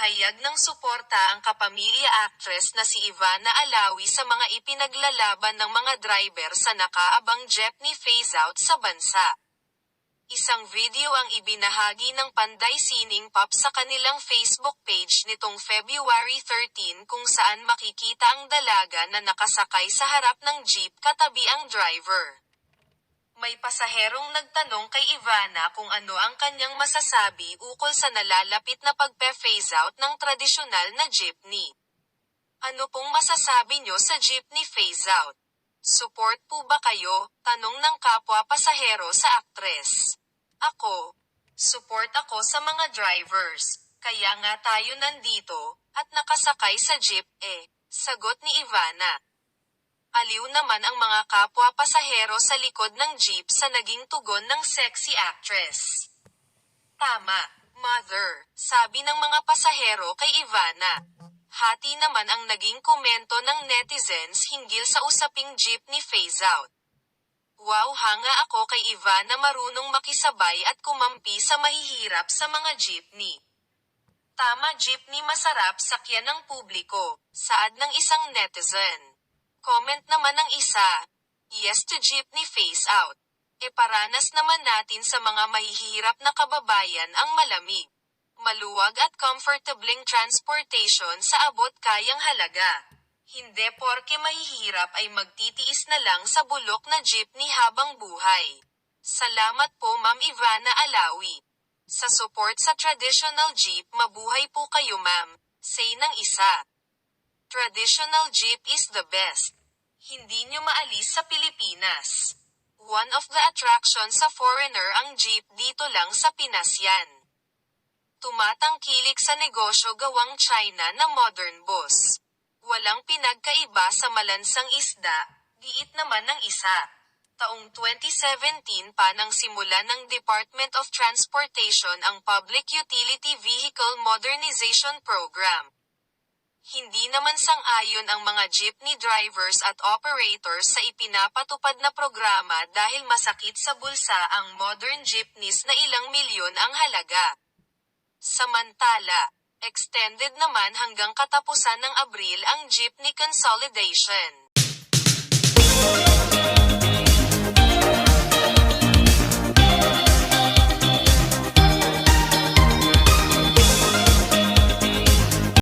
Nagpahayag ng suporta ang kapamilya actress na si Ivana Alawi sa mga ipinaglalaban ng mga driver sa nakaabang jeepney phase-out sa bansa. Isang video ang ibinahagi ng Panday Sining Pop sa kanilang Facebook page nitong February 13 kung saan makikita ang dalaga na nakasakay sa harap ng jeep katabi ang driver. May pasaherong nagtanong kay Ivana kung ano ang kanyang masasabi ukol sa nalalapit na pagpe-phase out ng tradisyonal na jeepney. Ano pong masasabi nyo sa jeepney phase out? Support po ba kayo? Tanong ng kapwa pasahero sa aktres. Ako. Support ako sa mga drivers. Kaya nga tayo nandito, at nakasakay sa jeep eh. Sagot ni Ivana. Aliw naman ang mga kapwa pasahero sa likod ng jeep sa naging tugon ng sexy actress. Tama, mother, sabi ng mga pasahero kay Ivana. Hati naman ang naging komento ng netizens hinggil sa usaping jeepney phase out. Wow hanga ako kay Ivana marunong makisabay at kumampi sa mahihirap sa mga jeepney. Tama jeepney masarap sakyan ng publiko, saad ng isang netizen. Comment naman ng isa, yes to jeepney phase out. E paranas naman natin sa mga mahihirap na kababayan ang malamig, maluwag at comfortabling transportation sa abot kayang halaga. Hindi porke mahihirap ay magtitiis na lang sa bulok na jeepney habang buhay. Salamat po Ma'am Ivana Alawi. Sa support sa traditional jeep mabuhay po kayo ma'am, say ng isa. Traditional jeep is the best. Hindi nyo maalis sa Pilipinas. One of the attractions sa foreigner ang jeep dito lang sa Pinas yan. Tumatangkilik sa negosyo gawang China na modern bus. Walang pinagkaiba sa malansang isda, giit naman ng isa. Taong 2017 pa nang simula ng Department of Transportation ang Public Utility Vehicle Modernization Program. Hindi naman sang-ayon ang mga jeepney drivers at operators sa ipinapatupad na programa dahil masakit sa bulsa ang modern jeepneys na ilang milyon ang halaga. Samantala, extended naman hanggang katapusan ng Abril ang jeepney consolidation.